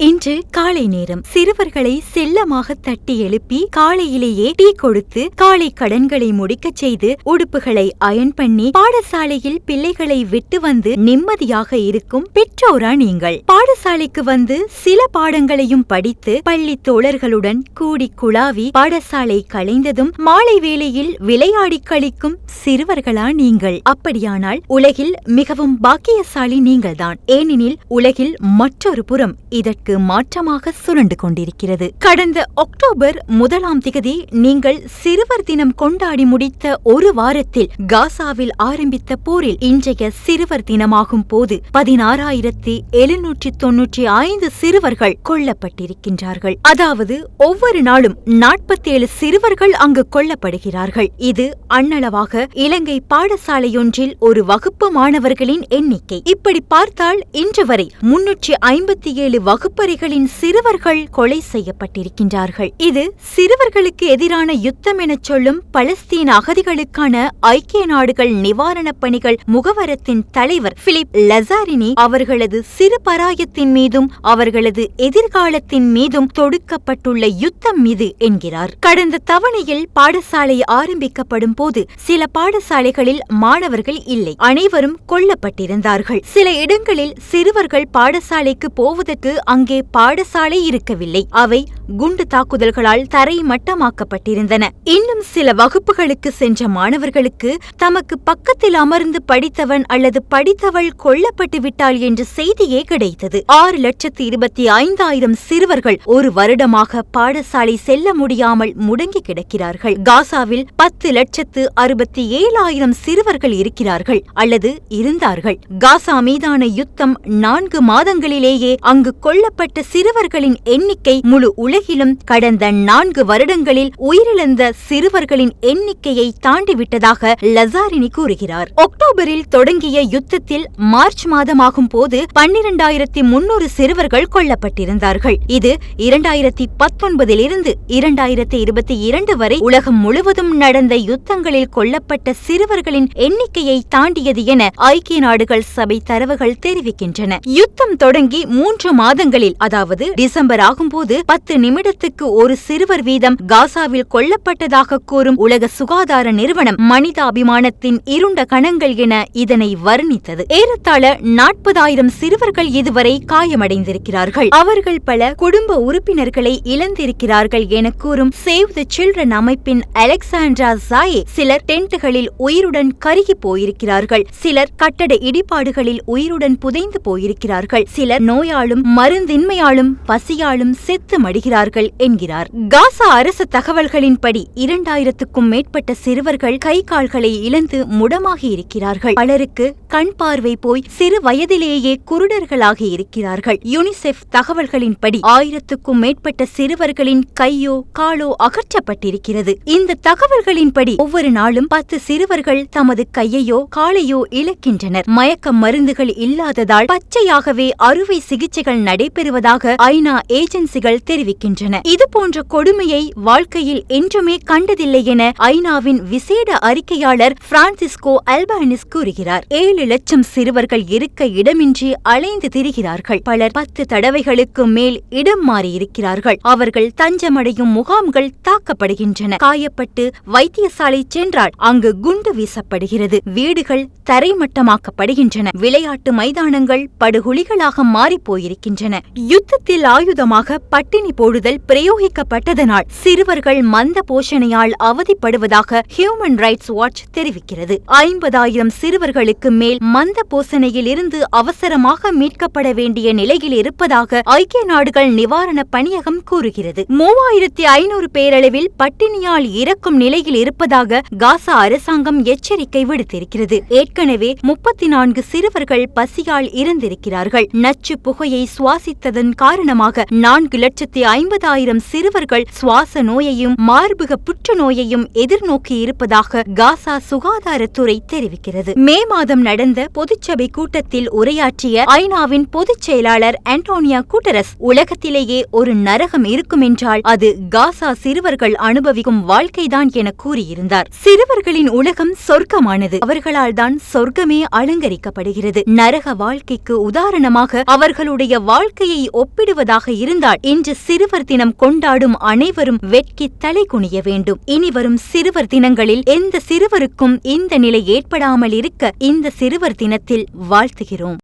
இன்று காலை நேரம் சிறுவர்களை செல்லமாக தட்டி எழுப்பி காலையிலேயே டீ கொடுத்து காலை கடன்களை முடிக்கச் செய்து உடுப்புகளை அயன் பண்ணி பாடசாலையில் பிள்ளைகளை விட்டு வந்து நிம்மதியாக இருக்கும் பெற்றோரா நீங்கள். பாடசாலைக்கு வந்து சில பாடங்களையும் படித்து பள்ளி தோழர்களுடன் கூடி குழாவி பாடசாலை கலைந்ததும் மாலை வேளையில் விளையாடி கழிக்கும் சிறுவர்களா நீங்கள். அப்படியானால் உலகில் மிகவும் பாக்கியசாலி நீங்கள்தான். ஏனெனில் உலகில் மற்றொரு புறம் இதற்கு மாற்றமாக சுரண்டு கொண்டிருக்கிறது. கடந்த அக்டோபர் முதலாம் திகதி நீங்கள் சிறுவர் தினம் கொண்டாடி முடித்த ஒரு வாரத்தில் காசாவில் ஆரம்பித்த போரில் இன்றைய சிறுவர் தினமாகும் போது பதினாறாயிரத்தி எழுநூற்றி தொன்னூற்றி ஐந்து சிறுவர்கள் கொல்லப்பட்டிருக்கின்றார்கள். அதாவது ஒவ்வொரு நாளும் நாற்பத்தேழு சிறுவர்கள் அங்கு கொல்லப்படுகிறார்கள். இது அண்ணளவாக இலங்கை பாடசாலையொன்றில் ஒரு வகுப்பு மாணவர்களின் எண்ணிக்கை. இப்படி பார்த்தால் இன்று வரை முன்னூற்றி ஐம்பத்தி ஏழு வகுப்பு வகுப்பறிகளின் சிறுவர்கள் கொலை செய்யப்பட்டிருக்கின்றார்கள். இது சிறுவர்களுக்கு எதிரான யுத்தம் எனச் சொல்லும் பலஸ்தீன் அகதிகளுக்கான ஐக்கிய நாடுகள் நிவாரணப் பணிகள் முகவரத்தின் தலைவர் பிலிப் லசாரினி அவர்களது சிறு பராயத்தின் மீதும் அவர்களது எதிர்காலத்தின் மீதும் தொடுக்கப்பட்டுள்ள யுத்தம் இது என்கிறார். கடந்த தவணையில் பாடசாலை ஆரம்பிக்கப்படும் போது சில பாடசாலைகளில் மாணவர்கள் இல்லை. அனைவரும் கொல்லப்பட்டிருந்தார்கள். சில இடங்களில் சிறுவர்கள் பாடசாலைக்கு போவதற்கு அங்கு பாடசாலை இருக்கவில்லை. அவை குண்டு தாக்குதல்களால் தரை மட்டமாக்கப்பட்டிருந்தன இன்னும் சில வகுப்புகளுக்கு சென்ற மாணவர்களுக்கு தமக்கு பக்கத்தில் அமர்ந்து படித்தவன் அல்லது படித்தவள் கொல்லப்பட்டு விட்டாள் என்ற செய்தியே கிடைத்தது. ஆறு லட்சத்து இருபத்தி ஐந்தாயிரம் சிறுவர்கள் ஒரு வருடமாக பாடசாலை செல்ல முடியாமல் முடங்கி கிடக்கிறார்கள். காசாவில் பத்து லட்சத்து அறுபத்தி ஏழாயிரம் சிறுவர்கள் இருக்கிறார்கள் அல்லது இருந்தார்கள். காசா மீதான யுத்தம் நான்கு மாதங்களிலேயே அங்கு பாதிக்கப்பட்ட சிறுவர்களின் எண்ணிக்கை முழு உலகிலும் கடந்த நான்கு வருடங்களில் உயிரிழந்த சிறுவர்களின் எண்ணிக்கையை தாண்டிவிட்டதாக லசாரினி கூறுகிறார். அக்டோபரில் தொடங்கிய யுத்தத்தில் மார்ச் மாதமாகும் போது பன்னிரண்டாயிரத்தி முன்னூறு சிறுவர்கள் கொல்லப்பட்டிருந்தார்கள். இது இரண்டாயிரத்தி பத்தொன்பதிலிருந்து இரண்டாயிரத்தி இருபத்தி இரண்டு வரை உலகம் முழுவதும் நடந்த யுத்தங்களில் கொல்லப்பட்ட சிறுவர்களின் எண்ணிக்கையை தாண்டியது என ஐக்கிய நாடுகள் சபை தரவுகள் தெரிவிக்கின்றன. யுத்தம் தொடங்கி மூன்று மாதங்களில் அதாவது டிசம்பர் ஆகும்போது பத்து நிமிடத்துக்கு ஒரு சிறுவர் வீதம் காசாவில் கொல்லப்பட்டதாக கூறும் உலக சுகாதார நிறுவனம் மனிதாபிமானத்தின் இருண்ட கணங்கள் என இதனை வர்ணித்தது. ஏறத்தாழ நாற்பதாயிரம் சிறுவர்கள் இதுவரை காயமடைந்திருக்கிறார்கள். அவர்கள் பல குடும்ப உறுப்பினர்களை இழந்திருக்கிறார்கள் என கூறும் சேவ் த சில்ட்ரன் அமைப்பின் அலெக்சாண்ட்ரா சாயே சிலர் டென்ட்டுகளில் உயிருடன் கருகி போயிருக்கிறார்கள். சிலர் கட்டட இடிபாடுகளில் உயிருடன் புதைந்து போயிருக்கிறார்கள். சிலர் மருந்து மருந்தின்மையாலும் பசியாலும் செத்து மடிகிறார்கள் என்கிறார். காசா அரசு தகவல்களின்படி இரண்டாயிரத்துக்கும் மேற்பட்ட சிறுவர்கள் கை கால்களை இழந்து முடமாகி இருக்கிறார்கள். பலருக்கு கண் பார்வை போய் சிறு வயதிலேயே குருடர்களாகி இருக்கிறார்கள். யுனிசெஃப் தகவல்களின்படி ஆயிரத்துக்கும் மேற்பட்ட சிறுவர்களின் கையோ காலோ அகற்றப்பட்டிருக்கிறது. இந்த தகவல்களின்படி ஒவ்வொரு நாளும் பத்து சிறுவர்கள் தமது கையையோ காலையோ இழக்கின்றனர். மயக்க மருந்துகள் இல்லாததால் பச்சையாகவே அறுவை சிகிச்சைகள் நடைபெறுவதாக ஐநா ஏஜென்சிகள் தெரிவிக்கின்றன. இதுபோன்ற கொடுமையை வாழ்க்கையில் என்றுமே கண்டதில்லை என ஐநாவின் விசேட அறிக்கையாளர் பிரான்சிஸ்கோ அல்பானிஸ் கூறுகிறார். ஏழு லட்சம் சிறுவர்கள் இருக்க இடமின்றி அலைந்து திரிகிறார்கள். பலர் பத்து தடவைகளுக்கு மேல் இடம் மாறியிருக்கிறார்கள். அவர்கள் தஞ்சமடையும் முகாம்கள் தாக்கப்படுகின்றன. காயப்பட்டு வைத்தியசாலை சென்றால் அங்கு குண்டு வீசப்படுகிறது. வீடுகள் தரைமட்டமாக்கப்படுகின்றன. விளையாட்டு மைதானங்கள் படுகுழிகளாக மாறிப் போயிருக்கின்றன யுத்தத்தில் ஆயுதமாக பட்டினி போடுதல் பிரயோகிக்கப்பட்டதனால் சிறுவர்கள் மந்த போஷணையால் அவதிப்படுவதாக ஹியூமன் ரைட்ஸ் வாட்ச் தெரிவிக்கிறது. ஐம்பதாயிரம் சிறுவர்களுக்கு மேல் மந்த போஷணையில் இருந்து அவசரமாக மீட்கப்பட வேண்டிய நிலையில் இருப்பதாக ஐக்கிய நாடுகள் நிவாரண பணியகம் கூறுகிறது. மூவாயிரத்தி ஐநூறு பேரளவில் பட்டினியால் இறக்கும் நிலையில் இருப்பதாக காசா அரசாங்கம் எச்சரிக்கை விடுத்திருக்கிறது. ஏற்கனவே முப்பத்தி நான்கு சிறுவர்கள் பசியால் இறந்திருக்கிறார்கள். நச்சு புகையை சுவாசி சுவாசித்ததன் காரணமாக நான்கு லட்சத்தி ஐம்பதாயிரம் சிறுவர்கள் சுவாச நோயையும் மார்பக புற்றுநோயையும் எதிர்நோக்கி இருப்பதாக காசா சுகாதாரத்துறை தெரிவிக்கிறது. மே மாதம் நடந்த பொதுச்சபை கூட்டத்தில் உரையாற்றிய ஐநாவின் பொதுச் செயலாளர் ஆண்டோனியா கூட்டரஸ் உலகத்திலேயே ஒரு நரகம் இருக்குமென்றால் அது காசா சிறுவர்கள் அனுபவிக்கும் வாழ்க்கைதான் என கூறியிருந்தார். சிறுவர்களின் உலகம் சொர்க்கமானது. அவர்களால் தான் சொர்க்கமே அலங்கரிக்கப்படுகிறது. நரக வாழ்க்கைக்கு உதாரணமாக அவர்களுடைய வாழ்க்கை வாழ்க்கையை ஒப்பிடுவதாக இருந்தால் இன்று சிறுவர் தினம் கொண்டாடும் அனைவரும் வெட்கி தலை குனிய வேண்டும். இனி வரும் சிறுவர் தினங்களில் எந்த சிறுவருக்கும் இந்த நிலை ஏற்படாமல் இருக்க இந்த சிறுவர் தினத்தில் வாழ்த்துகிறோம்.